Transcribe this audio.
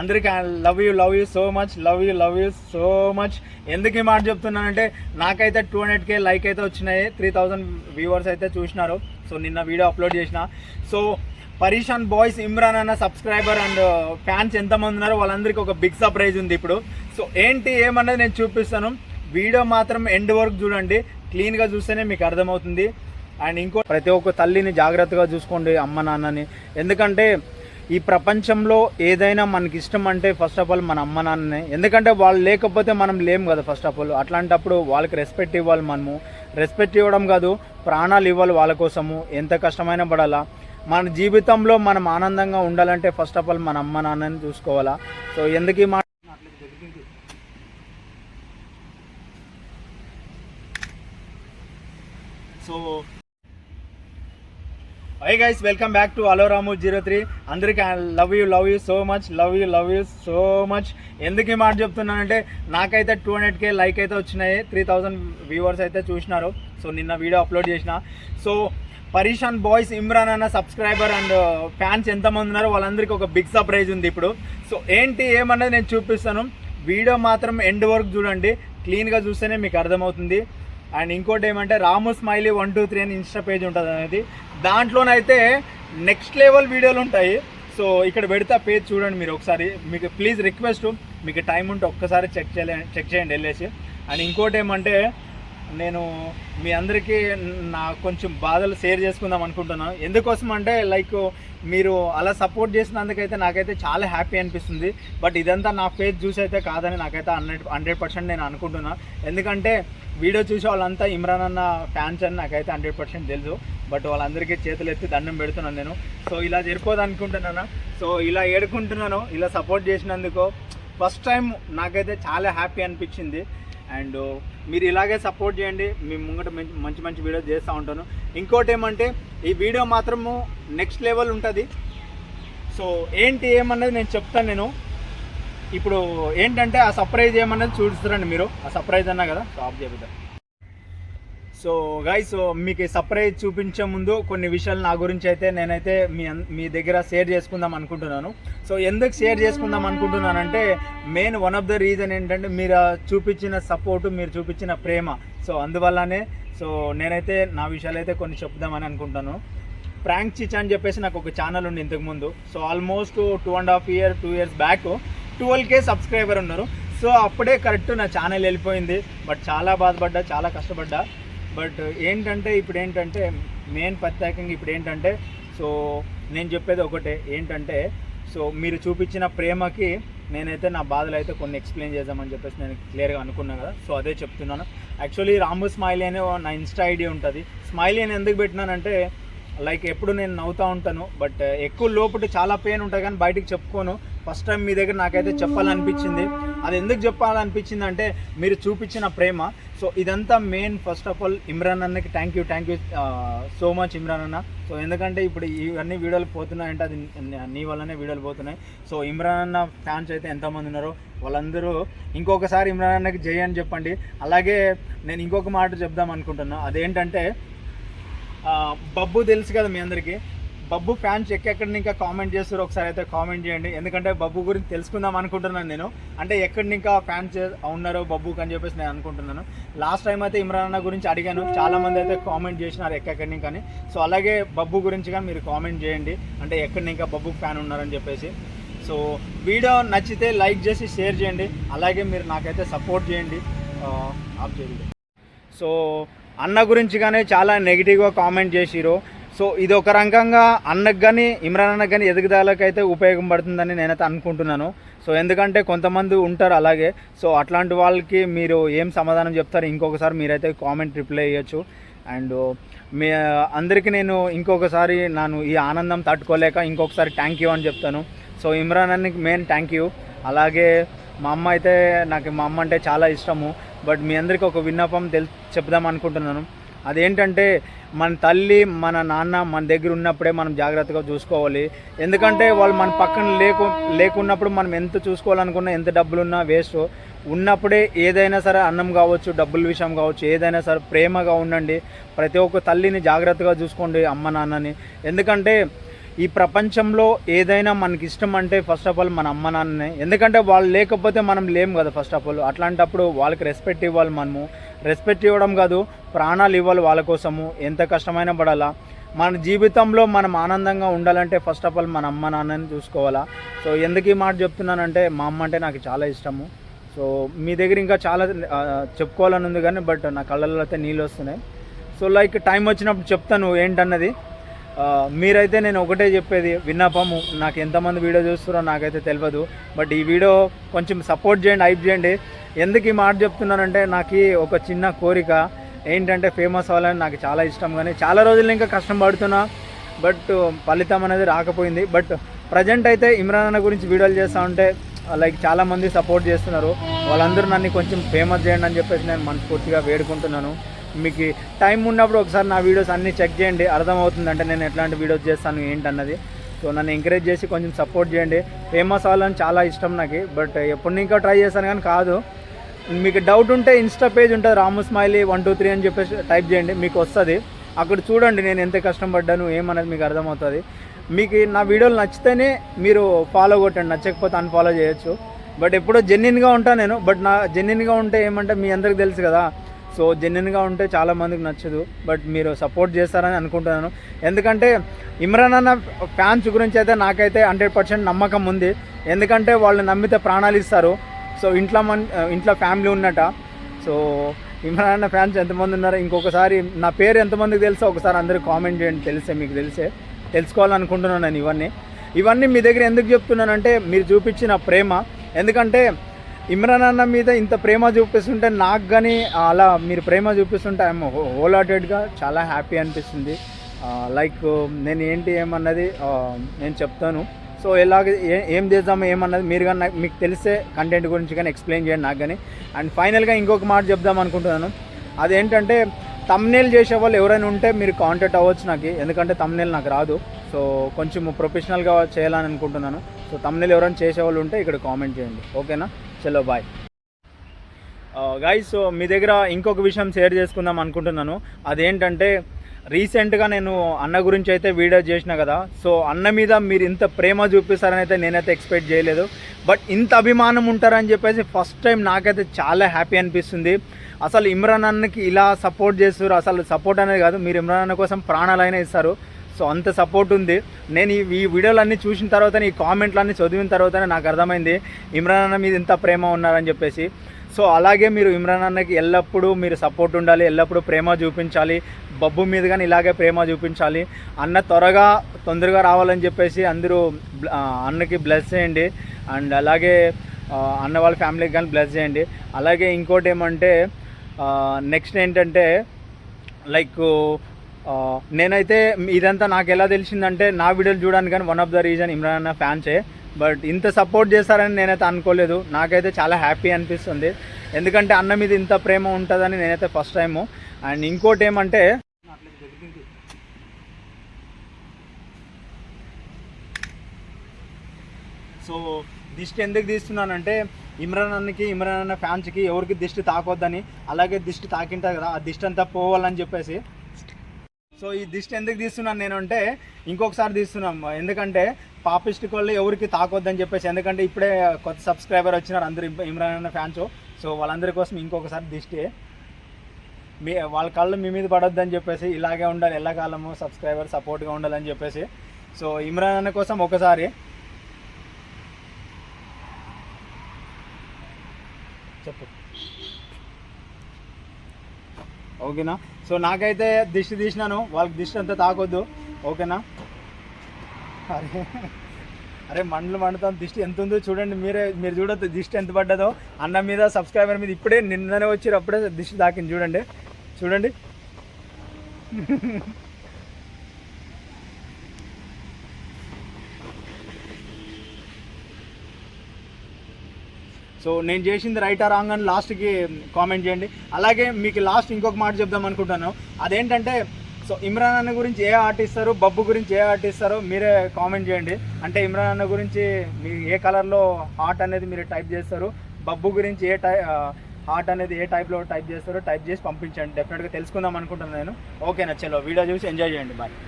అందరికీ love you love you so much love you love you so much ఎందుకు ఈ మాట చెప్తున్నానంటే నాకైతే టూ హండ్రెడ్ కే లైక్ అయితే వచ్చినాయి. త్రీ థౌజండ్ వ్యూవర్స్ అయితే చూసినారు. సో నిన్న వీడియో అప్లోడ్ చేసిన. సో పరీషాన్ బాయ్స్ ఇమ్రాన్ అన్న సబ్స్క్రైబర్ అండ్ ఫ్యాన్స్ ఎంతమంది ఉన్నారో వాళ్ళందరికీ ఒక బిగ్ సర్ప్రైజ్ ఉంది ఇప్పుడు. సో ఏంటి ఏమన్నది నేను చూపిస్తాను. వీడియో మాత్రం ఎండ్ వరకు చూడండి. క్లీన్గా చూస్తేనే మీకు అర్థమవుతుంది. అండ్ ఇంకో ప్రతి ఒక్క తల్లిని జాగ్రత్తగా చూసుకోండి అమ్మ నాన్నని. ఎందుకంటే ఈ ప్రపంచంలో ఏదైనా మనకి ఇష్టం అంటే ఫస్ట్ ఆఫ్ ఆల్ మన అమ్మ నాన్ననే. ఎందుకంటే వాళ్ళు లేకపోతే మనం లేము కదా ఫస్ట్ ఆఫ్ ఆల్ అట్లాంటప్పుడు వాళ్ళకి రెస్పెక్ట్ ఇవ్వాలి మనము. రెస్పెక్ట్ ఇవ్వడం కాదు ప్రాణాలు ఇవ్వాలి వాళ్ళ కోసము. ఎంత కష్టమైనా పడాలా? మన జీవితంలో మనం ఆనందంగా ఉండాలంటే ఫస్ట్ ఆఫ్ ఆల్ మన అమ్మ నాన్నని చూసుకోవాలా. సో ఎందుకు ఈ మాట? So hi guys welcome back to allow Ramu zero three అందరికీ love you love you so much love you love you so much ఎందుకు ఈ మాట చెప్తున్నానంటే నాకైతే టూ హండ్రెడ్ కే లైక్ అయితే వచ్చినాయి. త్రీ థౌజండ్ వ్యూవర్స్ అయితే చూసినారు. సో నిన్న వీడియో అప్లోడ్ చేసిన. సో పరీషాన్ బాయ్స్ ఇమ్రాన్ అన్న సబ్స్క్రైబర్ అండ్ ఫ్యాన్స్ ఎంతమంది ఉన్నారో వాళ్ళందరికీ ఒక బిగ్ సర్ప్రైజ్ ఉంది ఇప్పుడు. సో ఏంటి ఏమన్నది నేను చూపిస్తాను. వీడియో మాత్రం ఎండ్ వరకు చూడండి. క్లీన్గా చూస్తేనే మీకు అర్థమవుతుంది. అండ్ ఇంకోటి ఏమంటే Ramu smiley one two three అని ఇన్స్టా పేజ్ ఉంటుంది అనేది. దాంట్లోనైతే నెక్స్ట్ లెవెల్ వీడియోలు ఉంటాయి. సో ఇక్కడ పెడితే పేజ్ చూడండి మీరు ఒకసారి. మీకు ప్లీజ్ రిక్వెస్ట్ మీకు టైం ఉంటే ఒక్కసారి చెక్ చేయలే చెక్ చేయండి వెళ్ళేసి. అండ్ ఇంకోటి ఏమంటే నేను మీ అందరికీ నా కొంచెం బాధలు షేర్ చేసుకుందాం అనుకుంటున్నాను ఎందుకోసం అంటే లైక్ మీరు అలా సపోర్ట్ చేసినందుకైతే నాకైతే చాలా హ్యాపీ అనిపిస్తుంది. బట్ ఇదంతా నా ఫేస్ చూసి అయితే కాదని నాకైతే హండ్రెడ్ హండ్రెడ్ పర్సెంట్ నేను అనుకుంటున్నాను ఎందుకంటే వీడియో చూసే వాళ్ళంతా ఇమ్రాన్ అన్న ఫ్యాన్స్ అని నాకైతే హండ్రెడ్ పర్సెంట్ తెలుసు. బట్ వాళ్ళందరికీ చేతులు ఎత్తి దండం పెడుతున్నాను నేను. సో ఇలా జరిపోదు అనుకుంటున్నాను? సో ఇలా ఏడుకుంటున్నాను ఇలా సపోర్ట్ చేసినందుకు ఫస్ట్ టైం నాకైతే చాలా హ్యాపీ అనిపించింది. అండ్ మీరు ఇలాగే సపోర్ట్ చేయండి. మీ ముంగట మంచి మంచి మంచి వీడియో చేస్తూ ఉంటాను. ఇంకోటి ఏమంటే ఈ వీడియో మాత్రము నెక్స్ట్ లెవెల్ ఉంటుంది. సో ఏంటి ఏమన్నది నేను చెప్తాను నేను. ఇప్పుడు ఏంటంటే ఆ సర్ప్రైజ్ ఏమన్నది చూపిస్తారండి మీరు. ఆ సర్ప్రైజ్ అన్నా కదా? సో ఆఫ్ చేద్దాం సో గైస్ మీకు సర్ప్రైజ్ చూపించే ముందు కొన్ని విషయాలు నా గురించి అయితే నేనైతే మీ మీ దగ్గర షేర్ చేసుకుందాం అనుకుంటున్నాను. సో ఎందుకు షేర్ చేసుకుందాం అనుకుంటున్నానంటే main one of the reason ఏంటంటే మీరు చూపించిన సపోర్ట్ మీరు చూపించిన ప్రేమ. సో అందువల్లనే సో నేనైతే నా విషయాలు అయితే కొన్ని చెప్దామని అనుకుంటాను. ప్రాంక్ చిచ్ అని చెప్పేసి నాకు ఒక ఛానల్ ఉంది ఇంతకుముందు. So almost two and half year two years back twelve K subscriber ఉన్నారు. సో అప్పుడే కరెక్ట్ నా ఛానల్ వెళ్ళిపోయింది. బట్ చాలా బాధపడ్డా చాలా కష్టపడ్డా. బట్ ఏంటంటే ఇప్పుడు ఏంటంటే మెయిన్ ప్రత్యేకంగా ఇప్పుడు ఏంటంటే సో నేను చెప్పేది ఒకటే ఏంటంటే సో మీరు చూపించిన ప్రేమకి నేనైతే నా బాధలు అయితే కొన్ని ఎక్స్ప్లెయిన్ చేద్దామని చెప్పేసి నేను క్లియర్గా అనుకున్నాను కదా సో అదే చెప్తున్నాను. యాక్చువల్లీ రాము స్మైలీ అనే నా ఇన్స్టా ఐడి ఉంటుంది. స్మైలీ అని ఎందుకు పెట్టినానంటే లైక్ ఎప్పుడు నేను నవ్వుతూ ఉంటాను బట్ ఎక్కువ లోపల చాలా పెయిన్ ఉంటుంది కానీ బయటికి చెప్పుకోను. ఫస్ట్ టైం మీ దగ్గర నాకైతే చెప్పాలనిపించింది. అది ఎందుకు చెప్పాలనిపించింది అంటే మీరు చూపించిన ప్రేమ. సో ఇదంతా main first of all Imran అన్నకి thank you thank you so much Imran అన్న. సో ఎందుకంటే ఇప్పుడు ఇవన్నీ వీడియోలు పోతున్నాయంటే అది నీ వల్లనే వీడియోలు పోతున్నాయి. సో ఇమ్రాన్ అన్న ఫ్యాన్స్ అయితే ఎంతమంది ఉన్నారో వాళ్ళందరూ ఇంకొకసారి ఇమ్రాన్ అన్నకి జై అని చెప్పండి. అలాగే నేను ఇంకొక మాట చెప్దాం అనుకుంటున్నా. అదేంటంటే బబ్బు తెలుసు కదా మీ అందరికీ. బబ్బు ఫ్యాన్స్ ఎక్కడెక్కడ ఇంకా కామెంట్ చేస్తారో ఒకసారి అయితే కామెంట్ చేయండి. ఎందుకంటే బబ్బు గురించి తెలుసుకుందాం అనుకుంటున్నాను నేను. అంటే ఎక్కడ ఇంకా ఫ్యాన్స్ ఉన్నారో బబ్బుకి అని చెప్పేసి నేను అనుకుంటున్నాను. లాస్ట్ టైం అయితే ఇమ్రాన్ అన్న గురించి అడిగాను. చాలా మంది అయితే కామెంట్ చేసినారు ఎక్కడెక్కడ కానీ సో అలాగే బబ్బు గురించి కానీ మీరు కామెంట్ చేయండి. అంటే ఎక్కడ ఇంకా బబ్బు ఫ్యాన్ ఉన్నారని చెప్పేసి. సో వీడియో నచ్చితే లైక్ చేసి షేర్ చేయండి. అలాగే మీరు నాకైతే సపోర్ట్ చేయండి. ఆఫ్ చేయండి. సో అన్న గురించి కానీ చాలా నెగిటివ్గా కామెంట్ చేసిరు సో ఇది ఒక రకంగా అన్నకు కానీ ఇమ్రాన్ అన్నకు కానీ ఎదుగుదలకు అయితే ఉపయోగపడుతుందని నేనైతే అనుకుంటున్నాను. సో ఎందుకంటే కొంతమంది ఉంటారు అలాగే. సో అట్లాంటి వాళ్ళకి మీరు ఏం సమాధానం చెప్తారు ఇంకొకసారి మీరైతే కామెంట్ రిప్లై చేయొచ్చు అండ్ మీ అందరికీ నేను ఇంకొకసారి నేను ఈ ఆనందం తట్టుకోలేక ఇంకొకసారి థ్యాంక్ యూ అని చెప్తాను. సో ఇమ్రాన్ అన్నకి మెయిన్ థ్యాంక్ యూ అలాగే మా అమ్మ అయితే నాకు మా అమ్మ అంటే చాలా ఇష్టము. బట్ మీ అందరికీ ఒక విన్నపం తెల్ చెప్దాం అనుకుంటున్నాను. అదేంటంటే మన తల్లి మన నాన్న మన దగ్గర ఉన్నప్పుడే మనం జాగ్రత్తగా చూసుకోవాలి. ఎందుకంటే వాళ్ళు మన పక్కన లేకు లేకున్నప్పుడు మనం ఎంత చూసుకోవాలనుకున్నా ఎంత డబ్బులు ఉన్నా వేస్ట్. ఉన్నప్పుడే ఏదైనా సరే అన్నం కావచ్చు డబ్బుల విషయం కావచ్చు ఏదైనా సరే ప్రేమగా ఉండండి. ప్రతి ఒక్క తల్లిని జాగ్రత్తగా చూసుకోండి అమ్మ నాన్నని. ఎందుకంటే ఈ ప్రపంచంలో ఏదైనా మనకి ఇష్టం అంటే ఫస్ట్ ఆఫ్ ఆల్ మన అమ్మ నాన్ననే. ఎందుకంటే వాళ్ళు లేకపోతే మనం లేము కదా ఫస్ట్ ఆఫ్ ఆల్ అట్లాంటప్పుడు వాళ్ళకి రెస్పెక్ట్ ఇవ్వాలి మనము. రెస్పెక్ట్ ఇవ్వడం కాదు ప్రాణాలు ఇవ్వాలి వాళ్ళ కోసము. ఎంత కష్టమైనా పడాలా. మన జీవితంలో మనం ఆనందంగా ఉండాలంటే ఫస్ట్ ఆఫ్ ఆల్ మన అమ్మ నాన్నని చూసుకోవాలా. సో ఎందుకు ఈ మాట చెప్తున్నానంటే మా అమ్మ అంటే నాకు చాలా ఇష్టము. సో మీ దగ్గర ఇంకా చాలా చెప్పుకోవాలని ఉంది కానీ బట్ నా కళ్ళల్లో అయితే నీళ్ళు వస్తున్నాయి. సో లైక్ టైం వచ్చినప్పుడు చెప్తాను ఏంటన్నది. మీరైతే నేను ఒకటే చెప్పేది విన్నపము నాకు ఎంతమంది వీడియో చూస్తారో నాకైతే తెలియదు బట్ ఈ వీడియో కొంచెం సపోర్ట్ చేయండి హైప్ చేయండి. ఎందుకు ఈ మాట చెప్తున్నానంటే నాకు ఒక చిన్న కోరిక ఏంటంటే ఫేమస్ అవ్వాలని నాకు చాలా ఇష్టం కానీ చాలా రోజులు ఇంకా కష్టం పడుతున్నా బట్ ఫలితం అనేది రాకపోయింది. బట్ ప్రజెంట్ అయితే ఇమ్రాన్ అన్న గురించి వీడియోలు చేస్తూ ఉంటే లైక్ చాలామంది సపోర్ట్ చేస్తున్నారు. వాళ్ళందరూ నన్ను కొంచెం ఫేమస్ చేయండి అని చెప్పేసి నేను మనస్ఫూర్తిగా వేడుకుంటున్నాను. మీకు టైం ఉన్నప్పుడు ఒకసారి నా వీడియోస్ అన్నీ చెక్ చేయండి అర్థమవుతుంది అంటే నేను ఎట్లాంటి వీడియోస్ చేస్తాను ఏంటన్నది. సో నన్ను ఎంకరేజ్ చేసి కొంచెం సపోర్ట్ చేయండి. ఫేమస్ అవ్వాలని చాలా ఇష్టం నాకు బట్ ఎప్పుడు ఇంకా ట్రై చేశాను కానీ కాదు. మీకు డౌట్ ఉంటే ఇన్స్టా పేజ్ ఉంటుంది Ramu smiley one two three అని చెప్పేసి టైప్ చేయండి మీకు వస్తుంది. అక్కడ చూడండి నేను ఎంత కష్టపడ్డాను ఏమనేది మీకు అర్థమవుతుంది. మీకు నా వీడియోలు నచ్చితేనే మీరు ఫాలో కొట్టండి నచ్చకపోతే అన్ఫాలో చేయొచ్చు. బట్ ఎప్పుడో జెన్యున్గా ఉంటాను నేను బట్ నా జెన్యున్గా ఉంటే ఏమంటే మీ అందరికి తెలుసు కదా సో జెన్యున్గా ఉంటే చాలా మందికి నచ్చదు బట్ మీరు సపోర్ట్ చేస్తారని అనుకుంటున్నాను. ఎందుకంటే ఇమ్రాన్ అన్న ఫ్యాన్స్ గురించి అయితే నాకైతే హండ్రెడ్ పర్సెంట్ నమ్మకం ఉంది. ఎందుకంటే వాళ్ళు నమ్మితే ప్రాణాలు ఇస్తారు. సో ఇంట్లో మన్ ఇంట్లో ఫ్యామిలీ ఉన్నట. సో ఇమ్రాన్ అన్న ఫ్యాన్స్ ఎంతమంది ఉన్నారో ఇంకొకసారి నా పేరు ఎంతమందికి తెలుసో ఒకసారి అందరూ కామెంట్ చేయండి తెలిసే మీకు తెలిసే. తెలుసుకోవాలనుకుంటున్నాను నేను ఇవన్నీ. ఇవన్నీ మీ దగ్గర ఎందుకు చెప్తున్నానంటే మీరు చూపించిన ప్రేమ. ఎందుకంటే ఇమ్రాన్ అన్న మీద ఇంత ప్రేమ చూపిస్తుంటే నాకు కానీ అలా మీరు ప్రేమ చూపిస్తుంటే ఐఎమ్ హోల్ హార్టెడ్గా చాలా హ్యాపీ అనిపిస్తుంది. లైక్ నేను ఏంటి ఏమన్నది నేను చెప్తాను. సో ఎలాగ ఏం చేద్దాము ఏమన్నది మీరు కానీ నాకు- మీకు తెలిసే కంటెంట్ గురించి కానీ ఎక్స్ప్లెయిన్ చేయండి నాకు కానీ అండ్ ఫైనల్గా ఇంకొక మాట చెప్దాం అనుకుంటున్నాను. అదేంటంటే తమ్నేల్ చేసే వాళ్ళు ఎవరైనా ఉంటే మీరు కాంటాక్ట్ అవ్వచ్చు నాకు. ఎందుకంటే తమ్నేల్ నాకు రాదు. సో కొంచెం ప్రొఫెషనల్గా చేయాలని అనుకుంటున్నాను. సో తమ్నేల్ ఎవరైనా చేసే వాళ్ళు ఉంటే ఇక్కడ కామెంట్ చేయండి. ఓకేనా చలో బాయ్ గాయస్ సో మీ దగ్గర ఇంకొక విషయం షేర్ చేసుకుందాం అనుకుంటున్నాను. అదేంటంటే రీసెంట్గా నేను అన్న గురించి అయితే వీడియో చేసిన కదా సో అన్న మీద మీరు ఇంత ప్రేమ చూపిస్తారని అయితే నేనైతే ఎక్స్పెక్ట్ చేయలేదు. బట్ ఇంత అభిమానం ఉంటారని చెప్పేసి ఫస్ట్ టైం నాకైతే చాలా హ్యాపీ అనిపిస్తుంది. అసలు ఇమ్రాన్ అన్నకి ఇలా సపోర్ట్ చేస్తారు అసలు సపోర్ట్ అనేది కాదు. మీరు ఇమ్రాన్ అన్న కోసం ప్రాణాలైనా ఇస్తారు. సో అంత సపోర్ట్ ఉంది. నేను ఈ వీడియోలన్నీ చూసిన తర్వాత ఈ కామెంట్లన్నీ చదివిన తర్వాతనే నాకు అర్థమైంది. ఇమ్రాన్ అన్న మీద ఇంత ప్రేమ ఉన్నారని చెప్పేసి. సో అలాగే మీరు ఇమ్రాన్ అన్నకి ఎల్లప్పుడూ మీరు సపోర్ట్ ఉండాలి ఎల్లప్పుడూ ప్రేమ చూపించాలి బబ్బు మీద కానీ ఇలాగే ప్రేమ చూపించాలి. అన్న త్వరగా తొందరగా రావాలని చెప్పేసి అందరూ అన్నకి బ్లెస్ చేయండి. అండ్ అలాగే అన్న వాళ్ళ ఫ్యామిలీకి కానీ బ్లెస్ చేయండి. అలాగే ఇంకోటి ఏమంటే నెక్స్ట్ ఏంటంటే లైక్ నేనైతే ఇదంతా నాకు ఎలా తెలిసిందంటే నా వీడియోలు చూడడానికి కానీ one of the reason Imran అన్న ఫ్యాన్సే బట్ ఇంత సపోర్ట్ చేస్తారని నేనైతే అనుకోలేదు. నాకైతే చాలా హ్యాపీ అనిపిస్తుంది. ఎందుకంటే అన్న మీద ఇంత ప్రేమ ఉంటుందని నేనైతే ఫస్ట్ టైము అండ్ ఇంకోటి ఏమంటే సో దిష్టి ఎందుకు తీస్తున్నానంటే ఇమ్రాన్ అన్నకి ఇమ్రాన్ అన్న ఫ్యాన్స్కి ఎవరికి దిష్టి తాకొద్దని అలాగే దిష్టి తాకింటారు కదా ఆ దిష్టి అంతా పోవాలని చెప్పేసి. సో ఈ దిష్టి ఎందుకు తీస్తున్నాను నేను అంటే ఇంకొకసారి తీస్తున్నాం. ఎందుకంటే పాపిస్ట్ వాళ్ళు ఎవరికి తాకొద్దని చెప్పేసి ఎందుకంటే ఇప్పుడే కొత్త సబ్స్క్రైబర్ వచ్చినారు అందరు ఇమ్రాన్ అన్న ఫ్యాన్స్ సో వాళ్ళందరి కోసం ఇంకొకసారి దిష్టి. మీ వాళ్ళ కళ్ళు మీ మీద పడొద్దని చెప్పేసి ఇలాగే ఉండాలి ఎల్లకాలము సబ్స్క్రైబర్ సపోర్ట్గా ఉండాలని చెప్పేసి. సో ఇమ్రాన్ అన్న కోసం ఒకసారి. చెప్పు. ఓకేనా? సో నాకైతే దిష్టి తీసినాను. వాళ్ళకి దిష్టి అంతా తాకొద్దు. ఓకేనా? అరే అరే మండలు మండుతాం. దిష్టి ఎంత ఉందో చూడండి. మీరే మీరు చూడొద్దు దిష్టి ఎంత పడ్డదో. అన్న మీద సబ్స్క్రైబర్ మీద ఇప్పుడే నిన్ననే వచ్చారు అప్పుడే దిష్టి తాకింది. చూడండి. చూడండి. సో నేను చేసింది రైట్ ఆర్ రాంగ్ అని లాస్ట్కి కామెంట్ చేయండి. అలాగే మీకు లాస్ట్ ఇంకొక మాట చెప్దాం అనుకుంటాను. అదేంటంటే సో ఇమ్రాన్ అన్న గురించి ఏ ఆర్ట్ ఇస్తారు బబ్బు గురించి ఏ ఆర్ట్ ఇస్తారో మీరే కామెంట్ చేయండి. అంటే ఇమ్రాన్ అన్న గురించి మీ ఏ కలర్లో హార్ట్ అనేది మీరు టైప్ చేస్తారు బబ్బు గురించి ఏ టై హార్ట్ అనేది ఏ టైప్లో టైప్ చేస్తారో టైప్ చేసి పంపించండి. డెఫినెట్గా తెలుసుకుందాం అనుకుంటున్నాను నేను. ఓకేనా చలో వీడియో చూసి ఎంజాయ్ చేయండి. బాయ్